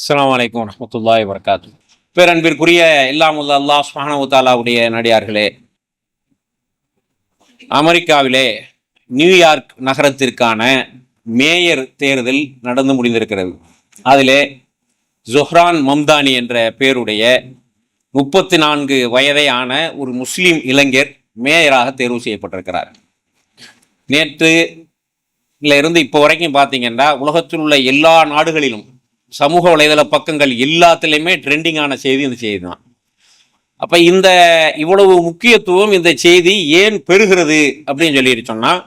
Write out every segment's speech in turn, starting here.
அஸ்லாம் வலைக்கம் வரமத்துல்லாய் வரகாத்து பேரன்பிற்குரிய எல்லாம் உள்ள அல்லாஹ் சுப்ஹானஹு நடிகார்களே அமெரிக்காவிலே நியூயார்க் நகரத்திற்கான மேயர் தேர்தல் நடந்து முடிந்திருக்கிறது. அதிலே ஜொஹ்ரான் மம்தானி என்ற பேருடைய முப்பத்தி நான்கு வயதை ஆன ஒரு முஸ்லீம் இளைஞர் மேயராக தேர்வு செய்யப்பட்டிருக்கிறார். நேற்று இருந்து இப்போ வரைக்கும் பார்த்தீங்கன்னா உலகத்தில் உள்ள எல்லா நாடுகளிலும் சமூக வலைதள பக்கங்கள் எல்லாத்துலேயுமே ட்ரெண்டிங்கான செய்தி இந்த செய்தி தான் அப்போ இந்த இவ்வளவு முக்கியத்துவம் இந்த செய்தி ஏன் பெறுகிறது அப்படின்னு சொல்லிட்டு சொன்னால்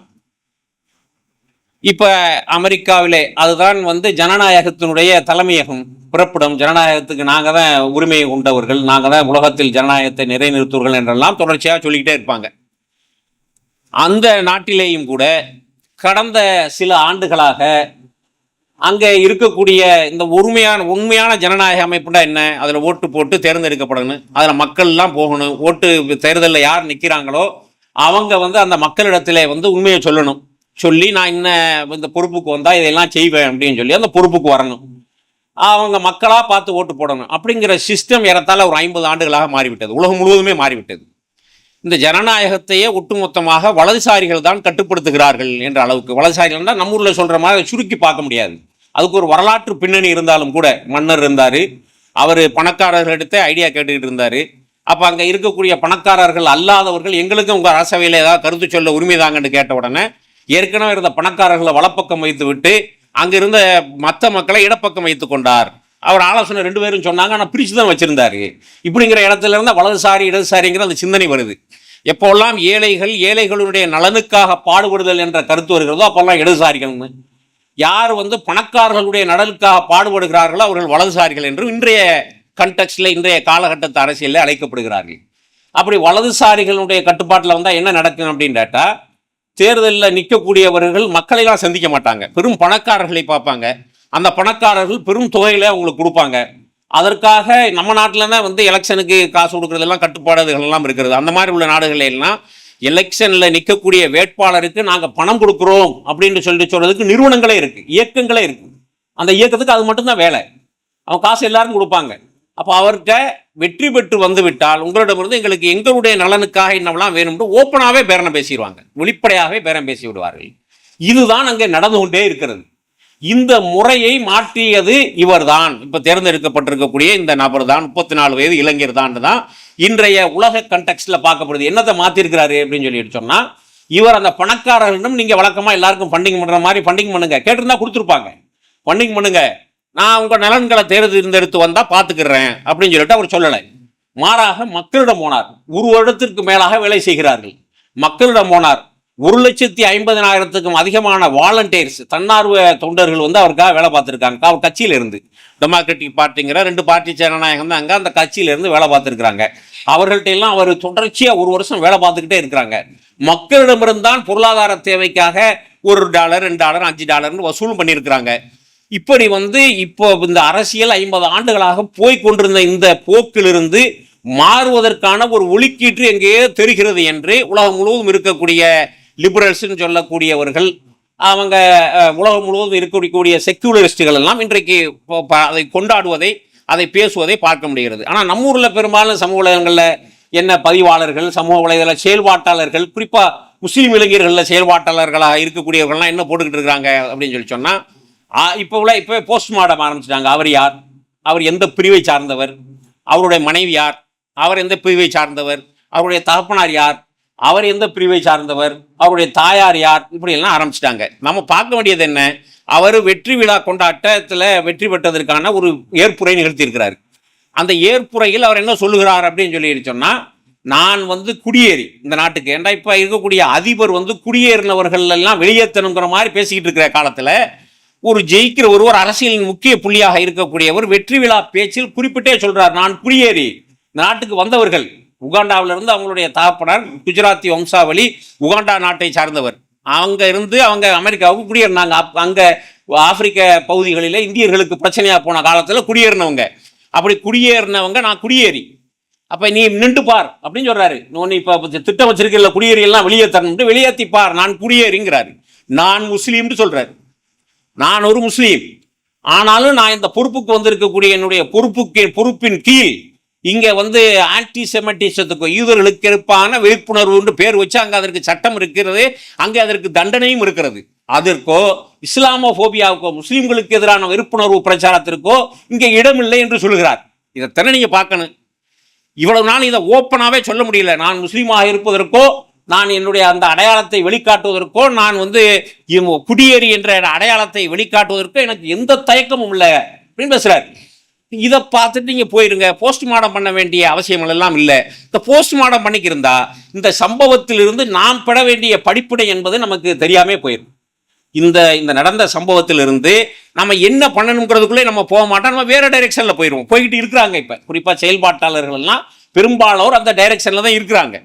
இப்போ அமெரிக்காவிலே அதுதான் வந்து ஜனநாயகத்தினுடைய தலைமையகம் பிறப்பிடம். ஜனநாயகத்துக்கு நாங்கள் தான் உரிமையை கொண்டவர்கள் நாங்கள் தான் உலகத்தில் ஜனநாயகத்தை நிறைநிறுத்துவர்கள் என்றெல்லாம் தொடர்ச்சியாக சொல்லிக்கிட்டே இருப்பாங்க. அந்த நாட்டிலேயும் கூட கடந்த சில ஆண்டுகளாக அங்கே இருக்கக்கூடிய இந்த உரிமையான உண்மையான ஜனநாயக அமைப்புனா என்ன? அதில் ஓட்டு போட்டு தேர்ந்தெடுக்கப்படணும். அதில் மக்கள்லாம் போகணும். ஓட்டு தேர்தலில் யார் நிற்கிறாங்களோ அவங்க வந்து அந்த மக்களிடத்துல வந்து உண்மையை சொல்லணும். சொல்லி நான் இன்ன இந்த பொறுப்புக்கு வந்தால் இதெல்லாம் செய்வேன் அப்படின்னு சொல்லி அந்த பொறுப்புக்கு வரணும். அவங்க மக்களாக பார்த்து ஓட்டு போடணும். அப்படிங்கிற சிஸ்டம் ஏறத்தால் ஒரு ஐம்பது ஆண்டுகளாக மாறிவிட்டது. உலகம் முழுவதுமே மாறிவிட்டது. இந்த ஜனநாயகத்தையே ஒட்டுமொத்தமாக வலதுசாரிகள் தான் கட்டுப்படுத்துகிறார்கள் என்ற அளவுக்கு. வலதுசாரிகள்னா நம்ம ஊரில் சொல்கிற மாதிரி சுருக்கி பார்க்க முடியாது. அதுக்கு ஒரு வரலாற்று பின்னணி இருந்தாலும் கூட மன்னர் இருந்தார். அவர் பணக்காரர்களிடத்த ஐடியா கேட்டுக்கிட்டு இருந்தார். அப்போ அங்கே இருக்கக்கூடிய பணக்காரர்கள் அல்லாதவர்கள் எங்களுக்கும் உங்கள் அரசவையில் ஏதாவது கருத்து சொல்ல உரிமை தாங்கன்னு கேட்ட உடனே ஏற்கனவே இருந்த பணக்காரர்களை வலப்பக்கம் வைத்து விட்டு அங்கே இருந்த மற்ற மக்களை இடப்பக்கம் வைத்து கொண்டார். அவர் ஆலோசனை ரெண்டு பேரும் சொன்னாங்க ஆனால் பிரித்து தான் வச்சுருந்தாரு. இப்படிங்கிற இடத்துல இருந்தால் வலதுசாரி இடதுசாரிங்கிற அந்த சிந்தனை வருது. எப்போல்லாம் ஏழைகள் ஏழைகளுடைய நலனுக்காக பாடுபடுதல் என்ற கருத்து வருகிறதோ அப்போல்லாம் இடதுசாரிகள்னு யார் வந்து பணக்காரர்களுடைய நலனுக்காக பாடுபடுகிறார்களோ அவர்கள் வலதுசாரிகள் என்றும் இன்றைய கண்டெக்ஸ்டில் இன்றைய காலகட்டத்து அரசியலில் அழைக்கப்படுகிறார்கள். அப்படி வலதுசாரிகளுடைய கட்டுப்பாட்டில் வந்தால் என்ன நடக்கும் அப்படின்னு கேட்டால் தேர்தலில் நிற்கக்கூடியவர்கள் மக்களைலாம் சந்திக்க மாட்டாங்க. பெரும் பணக்காரர்களை பார்ப்பாங்க. அந்த பணக்காரர்கள் பெரும் தொகையில அவங்களுக்கு கொடுப்பாங்க. அதற்காக நம்ம நாட்டில் தான் வந்து எலெக்ஷனுக்கு காசு கொடுக்குறதெல்லாம் கட்டுப்பாடுகள் எல்லாம் இருக்கிறது. அந்த மாதிரி உள்ள நாடுகள் எல்லாம் எலெக்ஷனில் நிற்கக்கூடிய வேட்பாளருக்கு நாங்கள் பணம் கொடுக்குறோம் அப்படின்னு சொல்லி சொல்றதுக்கு நிறுவனங்களே இருக்குது இயக்கங்களே இருக்குது அந்த இயக்கத்துக்கு அது மட்டும்தான் வேலை. அவன் காசு எல்லாரும் கொடுப்பாங்க. அப்போ அவர்கிட்ட வெற்றி பெற்று வந்து விட்டால் உங்களிடமிருந்து எங்களுக்கு எங்களுடைய நலனுக்காக என்னவெல்லாம் வேணும்னு ஓப்பனாகவே பேரம் பேசிடுவாங்க. வெளிப்படையாகவே பேரம் பேசி விடுவார்கள். இதுதான் அங்கே நடந்து கொண்டே இருக்கிறது. இந்த முறையை மாற்றியது இவர்தான். இப்போ தேர்ந்தெடுக்கப்பட்டிருக்கக்கூடிய இந்த நபர் தான் முப்பத்தி நாலு வயது இளைஞர் தான் தான் இன்றைய உலக கண்டெக்ட்ல பார்க்கப்படுது. என்னத்தை மாத்திருக்கிறாரு அப்படின்னு சொல்லிட்டு சொன்னா இவர் அந்த பணக்காரர்களிடம் நீங்க வழக்கமா எல்லாருக்கும் ஃபண்டிங் பண்ற மாதிரி ஃபண்டிங் பண்ணுங்க. கேட்டிருந்தா கொடுத்துருப்பாங்க. ஃபண்டிங் பண்ணுங்க. நான் உங்க நலன்களை தேர்ந்தெடுத்து வந்தா பாத்துக்கிறேன் அப்படின்னு சொல்லிட்டு அவர் சொல்லலை. மாறாக மக்களிடம் போனார். ஒரு வருடத்திற்கு மேலாக வேலை செய்கிறார்கள். மக்களிடம் போனார். ஒரு லட்சத்தி ஐம்பதனாயிரத்துக்கும் அதிகமான வாலண்டியர்ஸ் தன்னார்வ தொண்டர்கள் வந்து அவருக்காக வேலை பார்த்துருக்காங்க. அவர் கட்சியில இருந்து டெமோக்ராட்டிக் பார்ட்டிங்கிற ரெண்டு பார்ட்டி ஜனநாயகம் தான் அங்கே அந்த கட்சியிலேருந்து வேலை பார்த்துருக்குறாங்க. அவர்கள்ட்ட எல்லாம் அவர் தொடர்ச்சியாக ஒரு வருஷம் வேலை பார்த்துக்கிட்டே இருக்கிறாங்க. மக்களிடமிருந்தான் பொருளாதார தேவைக்காக ஒரு டாலர் ரெண்டு டாலர் அஞ்சு டாலர்னு வசூல் பண்ணியிருக்கிறாங்க. இப்படி வந்து இப்போ இந்த அரசியல் ஐம்பது ஆண்டுகளாக போய் கொண்டிருந்த இந்த போக்கிலிருந்து மாறுவதற்கான ஒரு ஒளிக்கீற்று எங்கேயோ தெரிகிறது என்று உலகம் முழுவதும் இருக்கக்கூடிய லிபரல்ஸ்ன்னு சொல்லக்கூடியவர்கள் அவங்க உலகம் முழுவதும் இருக்கக்கூடிய செக்யூலரிஸ்டுகள் எல்லாம் இன்றைக்கு அதை கொண்டாடுவதை அதை பேசுவதை பார்க்க முடிகிறது. ஆனால் நம்ம ஊரில் பெரும்பாலும் சமூக வலைதளங்களில் என்ன பதிவாளர்கள் சமூக வலைதள செயல்பாட்டாளர்கள் குறிப்பாக முஸ்லீம் இளைஞர்களில் செயல்பாட்டாளர்களாக இருக்கக்கூடியவர்கள்லாம் என்ன போட்டுக்கிட்டு இருக்கிறாங்க அப்படின்னு சொல்லி சொன்னால் இப்போ உள்ள இப்போ போஸ்ட்மார்ட்டம் ஆரம்பிச்சிட்டாங்க. அவர் யார்? அவர் எந்த பிரிவை சார்ந்தவர்? அவருடைய மனைவி யார்? அவர் எந்த பிரிவை சார்ந்தவர்? அவருடைய தகப்பனார் யார்? அவர் எந்த பிரிவை சார்ந்தவர்? அவருடைய தாயார் யார்? இப்படி எல்லாம் ஆரம்பிச்சிட்டாங்க. நம்ம பார்க்க வேண்டியது என்ன? அவர் வெற்றி விழா கொண்டாட்டத்தில் வெற்றி பெற்றதற்கான ஒரு ஏற்புரை நிகழ்த்தியிருக்கிறார். அந்த ஏற்புரையில் அவர் என்ன சொல்லுகிறார் அப்படின்னு சொல்லி சொன்னால் நான் வந்து குடியேறி இந்த நாட்டுக்கு ஏன்டா இப்போ இருக்கக்கூடிய அதிபர் வந்து குடியேறினவர்கள் எல்லாம் வெளியேற்றணுங்கிற மாதிரி பேசிக்கிட்டு இருக்கிற காலத்தில் ஒரு ஜெயிக்கிற ஒருவர் அரசியலின் முக்கிய புள்ளியாக இருக்கக்கூடியவர் வெற்றி விழா பேச்சில் குறிப்பிட்டே சொல்கிறார் நான் குடியேறி நாட்டுக்கு வந்தவர்கள் உகாண்டாவிலிருந்து அவங்களுடைய தகப்பனார் குஜராத்தி வம்சாவளி உகாண்டா நாட்டை சார்ந்தவர். அங்கே இருந்து அவங்க அமெரிக்காவுக்கு குடியேறினாங்க. அப்- அங்கே ஆப்பிரிக்க பகுதிகளில் இந்தியர்களுக்கு பிரச்சனையாக போன காலத்தில் குடியேறினவங்க. அப்படி குடியேறினவங்க நான் குடியேறி. அப்போ நீ நின்று பார் அப்படின்னு சொல்கிறாரு நீ இப்போ திட்டம் வச்சிருக்கல குடியேறியெல்லாம் எல்லாம் வெளியேற்றி பார். நான் குடியேறிங்கிறாரு. நான் முஸ்லீம்னு சொல்கிறாரு நான் ஒரு முஸ்லீம். ஆனாலும் நான் இந்த பொறுப்புக்கு வந்திருக்கக்கூடிய என்னுடைய பொறுப்புக்கு பொறுப்பின் கீழ் இங்கே வந்து ஆன்டி செமட்டிசத்துக்கு யூதர்களுக்கு இருப்பான விழிப்புணர்வுன்னு பேர் வச்சு அங்கே அதற்கு சட்டம் இருக்கிறது அங்கே அதற்கு தண்டனையும் இருக்கிறது. அதற்கோ இஸ்லாமோபோபியாவுக்கோ முஸ்லீம்களுக்கு எதிரான விழிப்புணர்வு பிரச்சாரத்திற்கோ இங்கே இடமில்லை என்று சொல்கிறார். இதைத்தானே நீங்கள் பார்க்கணும். இவ்வளவு நாள் இதை ஓப்பனாகவே சொல்ல முடியல. நான் முஸ்லீமாக இருப்பதற்கோ நான் என்னுடைய அந்த அடையாளத்தை வெளிக்காட்டுவதற்கோ நான் வந்து குடியேறி என்ற அடையாளத்தை வெளிக்காட்டுவதற்கோ எனக்கு எந்த தயக்கமும் இல்லை. அப்படின்னு பேசுகிறார் இதை பார்த்துட்டு நீங்கள் போயிருங்க. போஸ்ட்மார்ட்டம் பண்ண வேண்டிய அவசியம் எல்லாம் இல்லை. இந்த போஸ்ட்மார்ட்டம் பண்ணிக்கிருந்தா இந்த சம்பவத்திலிருந்து நாம் பெற வேண்டிய படிப்பினை என்பது நமக்கு தெரியாமே போயிடும் இந்த இந்த நடந்த சம்பவத்திலிருந்து நம்ம என்ன பண்ணணுங்கிறதுக்குள்ளே நம்ம போக மாட்டோம். நம்ம வேறு டைரெக்ஷனில் போயிடுவோம் போய்கிட்டு இருக்கிறாங்க இப்போ. குறிப்பாக செயல்பாட்டாளர்கள் எல்லாம் பெரும்பாலோர் அந்த டைரெக்ஷனில் தான் இருக்கிறாங்க.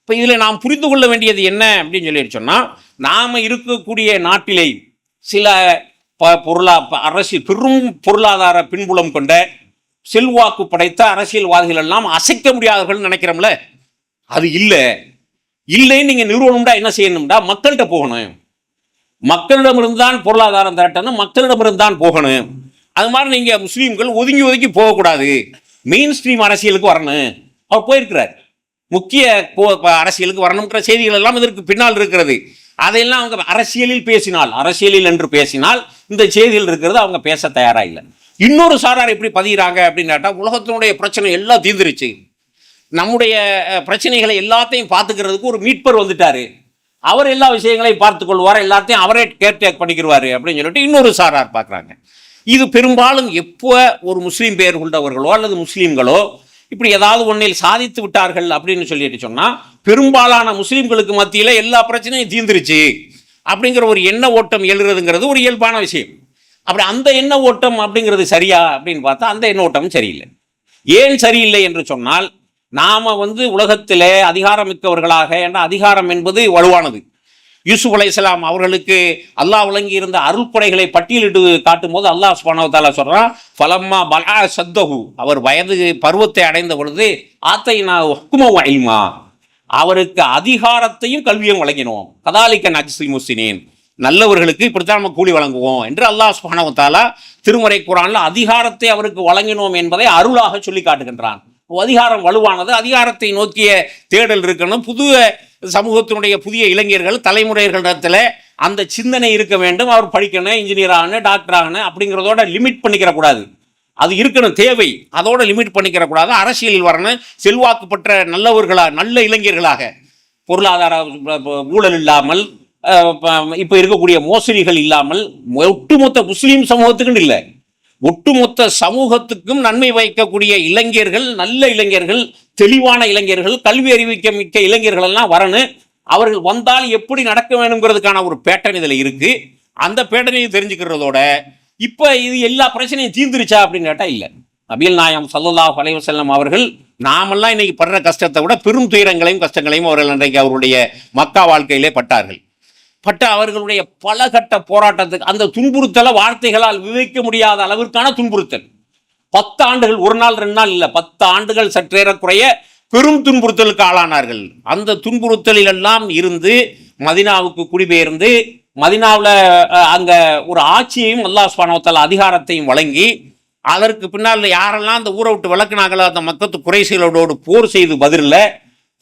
இப்போ இதில் நாம் புரிந்து கொள்ள வேண்டியது என்ன அப்படின்னு சொல்லி சொன்னால் நாம் இருக்கக்கூடிய நாட்டிலே சில ப பொருளா ப- அரசியல் பெரும் பொருளாதார பின்புலம் கொண்ட செல்வாக்கு படைத்த அரசியல்வாதிகள் எல்லாம் அசைக்க முடியாதவர்கள் நினைக்கிறோம்ல? அது இல்லை. இல்லைன்னு நீங்கள் நிறுவனம்டா என்ன செய்யணும்டா? மக்கள்கிட்ட போகணும். மக்களிடமிருந்து தான் பொருளாதாரம் திரட்டணும் மக்களிடமிருந்து தான் போகணும். அது மாதிரி நீங்கள் முஸ்லீம்கள் ஒதுங்கி ஒதுங்கி போகக்கூடாது. மெயின் ஸ்ட்ரீம் அரசியலுக்கு வரணும். அவர் போயிருக்கிறார். முக்கிய போ- அரசியலுக்கு வரணுங்கிற செய்திகள் எல்லாம் இதற்கு பின்னால் இருக்கிறது. அதையெல்லாம் அவங்க அரசியலில் பேசினால் அரசியலில் என்று பேசினால் இந்த செய்தியில் இருக்கிறது அவங்க பேச தயாராக இல்லை. இன்னொரு சாரார் எப்படி பதிகிறாங்க அப்படின்னு கேட்டால் உலகத்தினுடைய பிரச்சனை எல்லாம் தீர்ந்துருச்சு நம்முடைய பிரச்சனைகளை எல்லாத்தையும் பார்த்துக்கிறதுக்கு ஒரு மீட்பர் வந்துட்டாரு. அவர் எல்லா விஷயங்களையும் பார்த்து கொள்வார் எல்லாத்தையும் அவரே கேர்டேக் பண்ணிக்கிடுவாரு அப்படின்னு சொல்லிட்டு இன்னொரு சாரார் பார்க்குறாங்க இது பெரும்பாலும் எப்போ ஒரு முஸ்லீம் பெயர் கொண்டவர்களோ அல்லது முஸ்லீம்களோ இப்படி ஏதாவது ஒன்றில் சாதித்து விட்டார்கள் அப்படின்னு சொல்லிட்டு சொன்னால் பெரும்பாலான முஸ்லீம்களுக்கு மத்தியில் எல்லா பிரச்சனையும் தீர்ந்துருச்சு அப்படிங்கிற ஒரு எண்ண ஓட்டம் எழுறதுங்கிறது ஒரு இயல்பான விஷயம். அப்படி அந்த எண்ண ஓட்டம் அப்படிங்கிறது சரியா அப்படின்னு பார்த்தா அந்த எண்ண ஓட்டம் சரியில்லை. ஏன் சரியில்லை என்று சொன்னால் நாம் வந்து உலகத்தில் அதிகாரம் மிக்கவர்களாக ஏன்னா அதிகாரம் என்பது வலுவானது. யூசுப் அலைஹிஸ்ஸலாம் அவர்களுக்கு அல்லாஹ் வழங்கி இருந்த அருள்படைகளை பட்டியலிட்டு காட்டும் போது அல்லாஹ் சுபானவத்தாலா சொல்கிறான் ஃபலம்மா பலா சத்தகு அவர் வயது பருவத்தை அடைந்த பொழுது ஆத்தைனா ஹுக்கும இல்மா. அவருக்கு அதிகாரத்தையும் கல்வியும் வழங்கினோம். கதாலிக்க நஜ்சில் முசினேன் நல்லவர்களுக்கு இப்படித்தான் நம்ம கூலி வழங்குவோம் என்று அல்லாஹ் சுப்ஹானஹு திருமறை குரானில் அதிகாரத்தை அவருக்கு வழங்கினோம் என்பதை அருளாக சொல்லி காட்டுகின்றான். அதிகாரம் வலுவானது அதிகாரத்தை நோக்கிய தேடல் இருக்கணும். புது சமூகத்தினுடைய புதிய இளைஞர்கள் தலைமுறைகளிடத்தில் அந்த சிந்தனை இருக்க வேண்டும். அவர் படிக்கணும் இன்ஜினியர் ஆகணும் டாக்டர் ஆகணும் அப்படிங்கிறதோட லிமிட் பண்ணிக்கிற கூடாது அது இருக்கணும் தேவை. அதோட லிமிட் பண்ணிக்கிற கூடாது. அரசியலில் வரணும். செல்வாக்கு பெற்ற நல்லவர்களாக நல்ல இளைஞர்களாக. பொருளாதார ஊழல் இல்லாமல் இப்போ இருக்கக்கூடிய மோசடிகள் இல்லாமல் ஒட்டுமொத்த முஸ்லீம் சமூகத்துக்குன்னு இல்லை. ஒட்டுமொத்த சமூகத்துக்கும் நன்மை வைக்கக்கூடிய இளைஞர்கள் நல்ல இளைஞர்கள் தெளிவான இளைஞர்கள் கல்வி அறிவிக்க மிக்க இளைஞர்கள் எல்லாம் வரணும். அவர்கள் வந்தால் எப்படி நடக்க வேணுங்கிறதுக்கான ஒரு பேட்டர்ன் இதில் இருக்கு. அந்த பேட்டர்னையும் தெரிஞ்சுக்கிறதோட இப்போ இது எல்லா பிரச்சனையும் தீர்ந்துருச்சா அப்படின்னு கேட்டால் இல்லை. நபிகள் நாயம் சல்லல்லாஹு அலைஹி வஸல்லம் அவர்கள் நாமெல்லாம் இன்னைக்கு படுற கஷ்டத்தை விட பெரும் துயரங்களையும் கஷ்டங்களையும் அவர்கள் அன்றைக்கு அவருடைய மக்கா வாழ்க்கையிலே பட்டார்கள். பட்ட அவர்களுடைய பல கட்ட போராட்டத்துக்கு அந்த துன்புறுத்தலை வார்த்தைகளால் விவரிக்க முடியாத அளவிற்கான துன்புறுத்தல். பத்து ஆண்டுகள் ஒரு நாள் ரெண்டு நாள் இல்லை பத்து ஆண்டுகள் சற்றேறக்குறைய பெரும் துன்புறுத்தலுக்கு ஆளானார்கள். அந்த துன்புறுத்தலில் எல்லாம் இருந்து மதினாவுக்கு குடிபெயர்ந்து மதினாவில் அங்க ஒரு ஆட்சியையும் அல்லாஹ் சுப்ஹானஹு அதிகாரத்தையும் வழங்கி அதற்கு பின்னால் யாரெல்லாம் அந்த ஊரை விட்டு விளக்குனாங்களோ அந்த மக்கத்து குறைசீலோடு போர் செய்து பதிலில்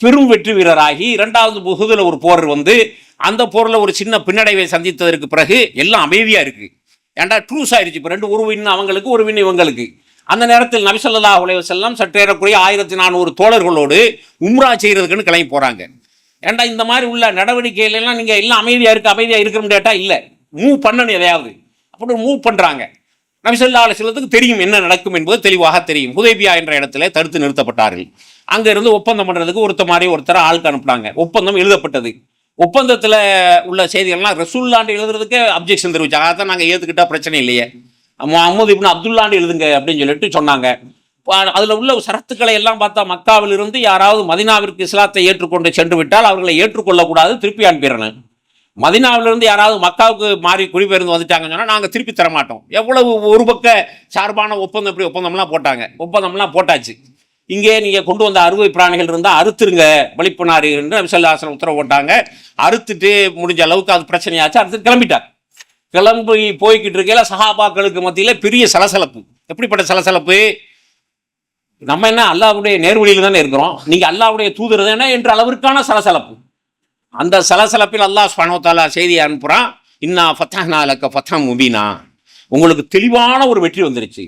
பெரும் வெற்றி வீரராகி இரண்டாவது புகுதில் ஒரு போர் வந்து அந்த போரில் ஒரு சின்ன பின்னடைவை சந்தித்ததற்கு பிறகு எல்லாம் அமைதியாக இருக்குது ஏன்டா ட்ரூஸ் ஆயிடுச்சு இப்போ ரெண்டு ஒரு வின் அவங்களுக்கு ஒரு வின் இவங்களுக்கு. அந்த நேரத்தில் நபிசல்லா செல்லம் சற்றேறக்குரிய ஆயிரத்தி நானூறு தோழர்களோடு உம்ரா செய்கிறதுக்குன்னு கிளம்பி போகிறாங்க ஏன்டா இந்த மாதிரி உள்ள நடவடிக்கையில நீங்கள் எல்லாம் அமைதியாக இருக்க அமைதியாக இருக்கிற டேட்டா இல்லை. மூவ் பண்ணணும் எதையாவது. அப்படி மூவ் பண்ணுறாங்க நபிசல்லா அலுவலத்துக்கு தெரியும் என்ன நடக்கும் என்பது தெளிவாக தெரியும். உதேபியா என்ற இடத்துல தடுத்து நிறுத்தப்பட்டார்கள். அங்கே இருந்து ஒப்பந்தம் பண்ணுறதுக்கு ஒருத்த மாதிரி ஒருத்தர் ஆளுக்கு அனுப்புனாங்க. ஒப்பந்தம் எழுதப்பட்டது. ஒப்பந்தத்தில் உள்ள செய்திகள்லாம் ரசூல்லாண்டு எழுதுறதுக்கே அப்ஜெக்ஷன் தெரிவிச்சாங்க. தான் நாங்கள் ஏற்றுக்கிட்டோம் பிரச்சனை இல்லையே. முகமது இப்னு அப்துல்லாண்டு எழுதுங்க அப்படின்னு சொல்லிட்டு சொன்னாங்க. அதில் உள்ள சரத்துக்களை எல்லாம் பார்த்தா மக்காவில் இருந்து யாராவது மதினாவிற்கு இஸ்லாத்தை ஏற்றுக்கொண்டு சென்று விட்டால் அவர்களை ஏற்றுக்கொள்ளக்கூடாது திருப்பி அனுப்பிடணும். மதினாவிலிருந்து யாராவது மக்காவுக்கு மாறி குடிபெயர்ந்து வந்துட்டாங்கன்னு சொன்னால் நாங்கள் திருப்பி தர மாட்டோம் எவ்வளவு ஒரு பக்க சார்பான ஒப்பந்தம் இப்படி ஒப்பந்தம்லாம் போட்டாங்க? ஒப்பந்தம்லாம் போட்டாச்சு. இங்கே நீங்கள் கொண்டு வந்த அறுவை பிராணிகள் இருந்தால் அறுத்துருங்க வழிப்பினாரு என்று நபிசல்லாசனம் உத்தரவு போட்டாங்க. அறுத்துட்டு முடிஞ்ச அளவுக்கு அது பிரச்சனையாச்சு அறுத்து கிளம்பிட்டார். கிளம்பி போய்கிட்டு இருக்கையில சஹாபாக்களுக்கு மத்தியில் பெரிய சலசலப்பு. எப்படிப்பட்ட சலசலப்பு? நம்ம என்ன அல்லாஹ்வுடைய நேர்வழியில் தானே இருக்கிறோம்? நீங்கள் அல்லாவுடைய தூதர் தானே என்ற அளவிற்கான சலசலப்பு. அந்த சலசலப்பில் அல்லாஹ் ஸ்பனோத்தாலா செய்தி அனுப்புகிறான் செய்தியை இன்னா ஃபத்தஹ்னா லக்க ஃபத்தஹம் முபீனா. உங்களுக்கு தெளிவான ஒரு வெற்றி வந்துருச்சு.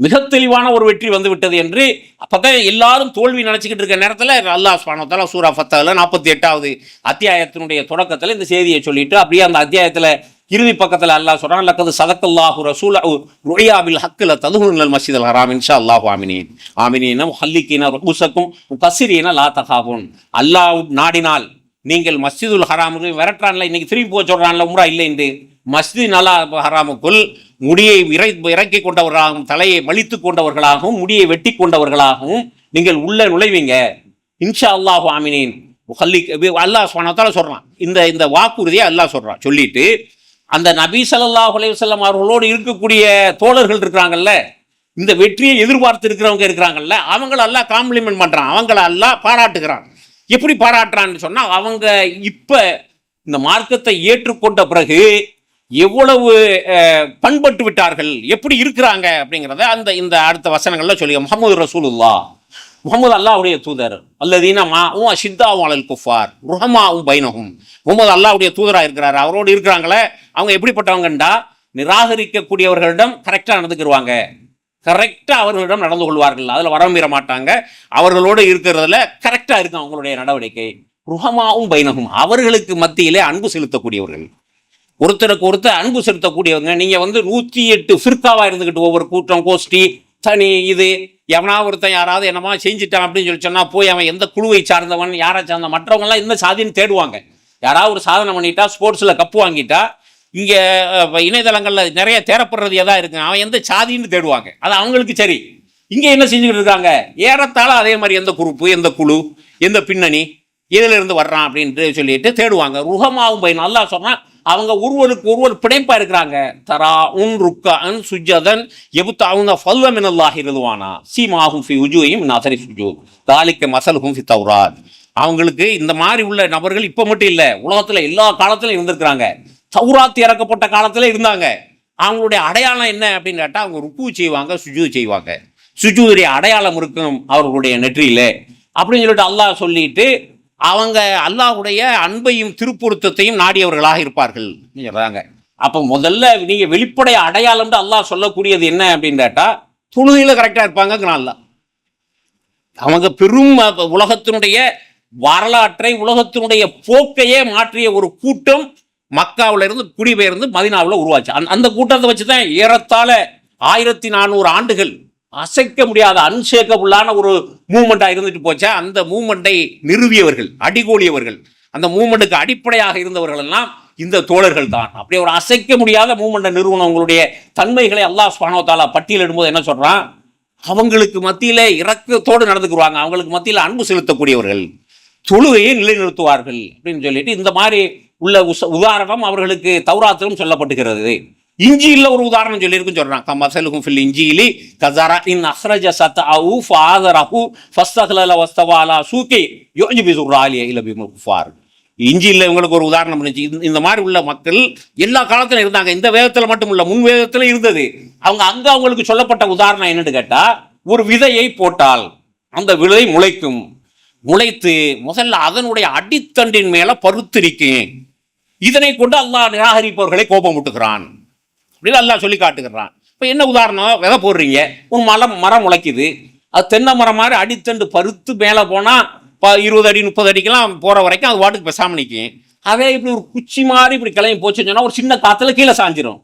மிக தெளிவான ஒரு வெற்றி வந்து விட்டது என்று அப்போ எல்லாரும் தோல்வி நினச்சிக்கிட்டு இருக்க நேரத்தில் அல்லாஹ் ஸ்பானோத்தாலா சூரா ஃபத்தாவில் நாற்பத்தி எட்டாவது அத்தியாயத்தினுடைய தொடக்கத்தில் இந்த செய்தியை சொல்லிட்டு அப்படியே அந்த அத்தியாயத்தில் இறுதி பக்கத்தில் அல்லாஹ் சொல்றான் லக்கது சதக்கல்லாஹு ரசூல் ருயாவில் ஹக்கில் ததுகுல் மசித் அல் ஹராம். இன்ஷா அல்லாஹு ஆமினீன். ஆமினீன ஹல்லிக்கீன ருகுசக்கும் கசிரீன லா தகாபுன் அல்லாஹ் நாடினால் நீங்கள் மஸ்ஜிதுல் ஹராமுக்கு விரட்டுறான்ல இன்னைக்கு திரும்பி போக சொல்கிறான்ல உம்ரா இல்லை என்று. மஸ்ஜித் நலா ஹராமுக்குள் முடியை இறை இறக்கி கொண்டவர்களாகவும் தலையை மலித்து கொண்டவர்களாகவும் முடியை வெட்டி கொண்டவர்களாகவும் நீங்கள் உள்ளே நுழைவீங்க. இன்ஷா அல்லாஹு ஆமினீன் அல்லாஹ் சுப்ஹானஹு சொல்கிறான் இந்த இந்த வாக்குறுதியை அல்லாஹ் சொல்கிறான் சொல்லிட்டு அந்த நபி சல்லா அலைஹி அவர்களோடு இருக்கக்கூடிய தோழர்கள் இருக்கிறாங்கல்ல இந்த வெற்றியை எதிர்பார்த்து இருக்கிறவங்க இருக்கிறாங்கல்ல அவங்கள எல்லாம் காம்ப்ளிமெண்ட் பண்ணுறான் அவங்கள எல்லாம் பாராட்டுகிறான். எப்படி பாராட்டுறான்னு சொன்னால் அவங்க இப்போ இந்த மார்க்கத்தை ஏற்றுக்கொண்ட பிறகு எவ்வளவு பண்பட்டு விட்டார்கள் எப்படி இருக்கிறாங்க அப்படிங்கிறத அந்த இந்த அடுத்த வசனங்களில் சொல்லி முகமது ரசூலுல்லா முகமது அல்லாவுடைய தூதர். அல்லதீன மாவும் அஷித்தாவும் அலல் குஃபார். ருஹமாவும் பைனகும் முகமது அல்லாவுடைய தூதராக இருக்கிறார். அவரோடு இருக்கிறாங்களே. அவங்க எப்படிப்பட்டவங்கண்டா? நிராகரிக்கக்கூடியவர்களிடம் கரெக்டாக நடந்துக்கிடுவாங்க கரெக்டாக அவர்களிடம் நடந்து கொள்வார்கள். அதில் வரம் மீற மாட்டாங்க. அவர்களோடு இருக்கிறதுல கரெக்டாக இருக்கும் அவங்களுடைய நடவடிக்கை. ருஹமாவும் பைனகும் அவர்களுக்கு மத்தியிலே அன்பு செலுத்தக்கூடியவர்கள். ஒருத்தருக்கு ஒருத்தர் அன்பு செலுத்தக்கூடியவங்க. நீங்கள் வந்து நூற்றி எட்டு ஃபிர்காவாக இருந்துக்கிட்டு ஒவ்வொரு கூட்டம் கோஷ்டி தனி இது எவனா ஒருத்தன் யாராவது என்னமா செஞ்சுட்டான் அப்படின்னு சொல்லி சொன்னால் போய் அவன் எந்த குழுவை சார்ந்தவன் யாரை சார்ந்த மற்றவங்கலாம் இந்த சாதின்னு தேடுவாங்க. யாராவது ஒரு சாதனை பண்ணிட்டா ஸ்போர்ட்ஸில் கப்பு வாங்கிட்டா இங்கே இணையதளங்களில் நிறைய தேரப்படுறது எதா இருக்கு அவன் எந்த சாதின்னு தேடுவாங்க. அது அவங்களுக்கு சரி. இங்கே என்ன செஞ்சுக்கிட்டு இருக்காங்க? ஏறத்தாழ அதே மாதிரி எந்த குரூப்பு எந்த குழு எந்த பின்னணி? இதிலிருந்து வர்றான் அப்படின்ட்டு சொல்லிட்டு தேடுவாங்க. ருகமாவும் பை நல்லா சொன்னால் அவங்க ஒருவருக்கு ஒருவர் பிணைப்பாக இருக்கிறாங்க. தரா உன் ருக்கா அன் சுஜதன் எபுத்த அவங்க ஃபல்வமின் இருதுவானா சீமாகும் ஃபி உஜுவையும் நசரி சுஜு தாலிக்க மசலுகும் ஃபி தௌராத். அவங்களுக்கு இந்த மாதிரி உள்ள நபர்கள் இப்போ மட்டும் இல்லை உலகத்தில் எல்லா காலத்திலும் இருந்திருக்கிறாங்க. சௌராத் இறக்கப்பட்ட காலத்தில் இருந்தாங்க. அவங்களுடைய அடையாளம் என்ன அப்படின்னு கேட்டால் அவங்க ருக்கு செய்வாங்க சுஜூ செய்வாங்க. சுஜுவுடைய அடையாளம் இருக்கும் அவர்களுடைய நெற்றியில். அப்படின்னு சொல்லிட்டு அல்லாஹ் சொல்லிட்டு அவங்க அல்லாஹ்வுடைய அன்பையும் திருப்பொருத்தத்தையும் நாடியவர்களாக இருப்பார்கள். சொல்கிறாங்க அப்போ முதல்ல நீங்கள் வெளிப்படை அடையாளம்னு அல்லாஹ் சொல்லக்கூடியது என்ன அப்படின்னு கேட்டால் தொழுகையில கரெக்டாக இருப்பாங்க அல்லா அவங்க பெரும் உலகத்தினுடைய வரலாற்றை உலகத்தினுடைய போக்கையே மாற்றிய ஒரு கூட்டம் மக்காவில இருந்து குடிபெயர்ந்து மதினாவில் உருவாச்சு. அந்த அந்த கூட்டத்தை வச்சு தான் ஏறத்தாழ ஆயிரத்தி நானூறு ஆண்டுகள் அசைக்க முடியாத அன்ஷேக்கபுளான ஒரு மூமெண்ட்டாக இருந்துட்டு போச்சா அந்த மூமெண்டை நிறுவியவர்கள் அடிகோலியவர்கள். அந்த மூமெண்ட்டுக்கு அடிப்படையாக இருந்தவர்கள் எல்லாம் இந்த தோழர்கள் தான். அப்படி ஒரு அசைக்க முடியாத மூமெண்ட்டை நிறுவனவங்களுடைய தன்மைகளை அல்லாஹ் சுப்ஹானஹு பட்டியலிடும்போது என்ன சொல்கிறான் அவங்களுக்கு மத்தியில் இறக்கத்தோடு நடந்துக்குருவாங்க அவங்களுக்கு மத்தியில் அன்பு செலுத்தக்கூடியவர்கள். தொழுகையை நிலைநிறுத்துவார்கள் அப்படின்னு சொல்லிட்டு இந்த மாதிரி உள்ள உச- உதாரணம் அவர்களுக்கு தௌராத்திலும் சொல்லப்பட்டுகிறது. இஞ்சியில் ஒரு உதாரணம் சொல்லியிருக்கும் சொல்றான். கமசலுக்கும் ஃபில் இஞ்சியிலி கசரா இன் அஸ்ரஜ சத் அவு ஃபாதரஹு ஃபஸ்தஹ்லல வஸ்தவாலா சூக்கி யோஜி பிசுராலிய இலபி குஃபார் இஞ்சியில் இவங்களுக்கு ஒரு உதாரணம் இருந்துச்சு. இந்த- இந்த மாதிரி உள்ள மக்கள் எல்லா காலத்திலும் இருந்தாங்க. இந்த வேதத்தில் மட்டும் இல்லை முன் வேதத்தில் இருந்தது. அவங்க அங்கே அவங்களுக்கு சொல்லப்பட்ட உதாரணம் என்னன்னு கேட்டால் ஒரு விதையை போட்டால் அந்த விதை முளைக்கும். முளைத்து முதல்ல அதனுடைய அடித்தண்டின் மேலே பருத்திருக்கும் இதனை கொண்டு அல்லாஹ் நிராகரிப்பவர்களை கோபமுட்டுகிறான். அப்படின்னு அல்லா சொல்லி காட்டுகிறான். இப்போ என்ன உதாரணம்? விதை போடுறீங்க. உன் மரம் மரம் முளைக்குது. அது தென்னை மரம் மாதிரி அடித்தண்டு பருத்து மேலே போனால் இப்போ இருபது அடி முப்பது அடிக்கெல்லாம் போகிற வரைக்கும் அது வாட்டுக்கு பெசாமல் நிற்கும் அதே இப்படி ஒரு குச்சி மாதிரி இப்படி கிளம்பி போச்சுன்னு சொன்னால் ஒரு சின்ன காற்றுல கீழே சாஞ்சிரும்.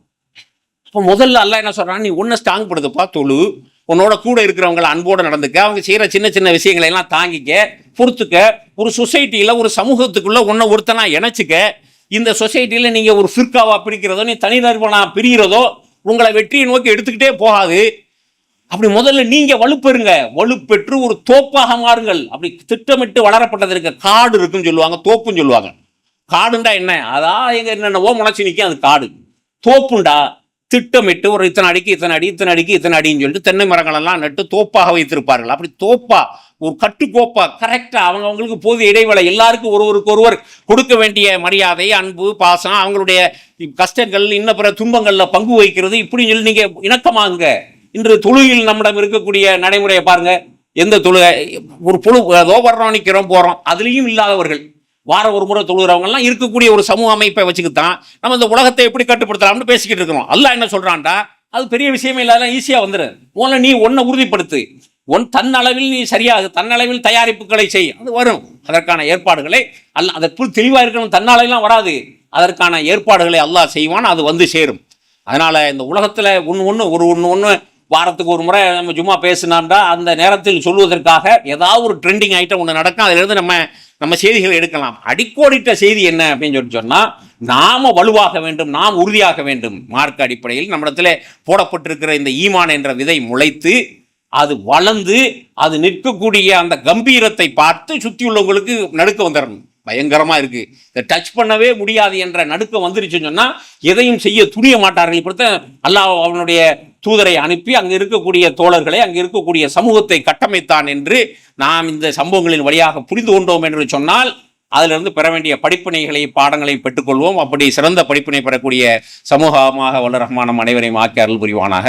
இப்போ முதல்ல அல்லா என்ன சொல்கிறான் நீ ஒன்றை ஸ்ட்ராங் படுத்துப்பா தொழு. உன்னோட கூட இருக்கிறவங்கள அன்போடு நடந்துக்க. அவங்க செய்கிற சின்ன சின்ன விஷயங்களை எல்லாம் தாங்கிக்க பொறுத்துக்க. ஒரு சொசைட்டியில் ஒரு சமூகத்துக்குள்ளே ஒன்றை ஒருத்தனா இணைச்சிக்க. இந்த சொசைட்டியில் நீங்கள் ஒரு சிற்காவாக பிரிக்கிறதோ நீ தனிநபனா பிரிகிறதோ உங்களை வெற்றியை நோக்கி எடுத்துக்கிட்டே போகாது. அப்படி முதல்ல நீங்கள் வலுப்பெறுங்க. வலுப்பெற்று ஒரு தோப்பாக மாறுங்கள். அப்படி திட்டமிட்டு வளரப்பட்டது இருக்க காடு இருக்குன்னு சொல்லுவாங்க தோப்புன்னு சொல்லுவாங்க. காடுண்டா என்ன? அதான் எங்கள் என்னென்னவோ முளைச்சி நிற்கும் அது காடு. தோப்புண்டா திட்டமிட்டு ஒரு இத்தனை அடிக்கு இத்தனை அடி இத்தனை அடிக்கு இத்தனை அடின்னு சொல்லிட்டு தென்னை மரங்களெல்லாம் நட்டு தோப்பாக வைத்திருப்பார்கள். அப்படி தோப்பா ஒரு கட்டுக்கோப்பா கரெக்டாக அவங்க அவங்களுக்கு போதிய இடைவேளை எல்லாருக்கும் ஒருவருக்கு ஒருவர் கொடுக்க வேண்டிய மரியாதை அன்பு பாசம் அவங்களுடைய கஷ்டங்கள் இன்ன பிற துன்பங்களில் பங்கு வகிக்கிறது. இப்படி சொல்லி நீங்கள் இணக்கமாங்க இன்று தொழுகையில் நம்மிடம் இருக்கக்கூடிய நடைமுறையை பாருங்கள் எந்த தொழுகை ஒரு புழு ஏதோ வர்றோம் நிற்கிறோம் போகிறோம் அதுலேயும் இல்லாதவர்கள். வாரம் ஒரு முறை தொழுகிறவங்கெல்லாம் இருக்கக்கூடிய ஒரு சமூக அமைப்பை வச்சுக்கித்தான் நம்ம இந்த உலகத்தை எப்படி கட்டுப்படுத்தலாம்னு பேசிக்கிட்டு இருக்கிறோம். அல்ல என்ன சொல்றான்டா? அது பெரிய விஷயமே இல்லாத ஈஸியாக வந்துடும் முதல்ல நீ ஒன்றை உறுதிப்படுத்து. உன் தன்னளவில் நீ சரியாக தன்னளவில் தயாரிப்புகளை செய். அது வரும். அதற்கான ஏற்பாடுகளை அல்ல அதற்குள் தெளிவாக இருக்கணும். தன்னாலெல்லாம் வராது. அதற்கான ஏற்பாடுகளை அல்லாஹ் செய்வான் அது வந்து சேரும். அதனால் இந்த உலகத்தில் ஒன்று ஒன்று ஒரு ஒன்று ஒன்று வாரத்துக்கு ஒரு முறை நம்ம சும்மா பேசினான்டா அந்த நேரத்தில் சொல்வதற்காக ஏதாவது ஒரு ட்ரெண்டிங் ஐட்டம் ஒன்று நடக்கும். அதிலிருந்து நம்ம நம்ம செய்திகளை எடுக்கலாம். அடிக்கோடிட்ட செய்தி என்ன அப்படின்னு சொல்லி சொன்னால் நாம் வலுவாக வேண்டும் நாம் உறுதியாக வேண்டும். மார்க்க அடிப்படையில் நம்மிடத்தில் போடப்பட்டிருக்கிற இந்த ஈமான் என்ற விதை முளைத்து அது வளர்ந்து அது நிற்கக்கூடிய அந்த கம்பீரத்தை பார்த்து சுற்றி உள்ளவங்களுக்கு நடுக்க வந்துடணும் பயங்கரமாக இருக்குது இதை டச் பண்ணவே முடியாது என்ற நடுக்கம் வந்துருச்சுன்னு சொன்னால் எதையும் செய்ய துணிய மாட்டார்கள். இப்படித்தான் அல்லாஹ் அவனுடைய தூதரை அனுப்பி அங்கு இருக்கக்கூடிய தோழர்களை அங்கு இருக்கக்கூடிய சமூகத்தை கட்டமைத்தான் என்று நாம் இந்த சம்பவங்களின் வழியாக புரிந்து கொண்டோம் என்று சொன்னால் அதிலிருந்து பெற வேண்டிய படிப்பினைகளை பாடங்களை பெற்றுக்கொள்வோம். அப்படி சிறந்த படிப்பினை பெறக்கூடிய சமூகமாக வல்ல ரஹ்மானம் அனைவரையும் ஆக்கி அருள் புரிவானாக.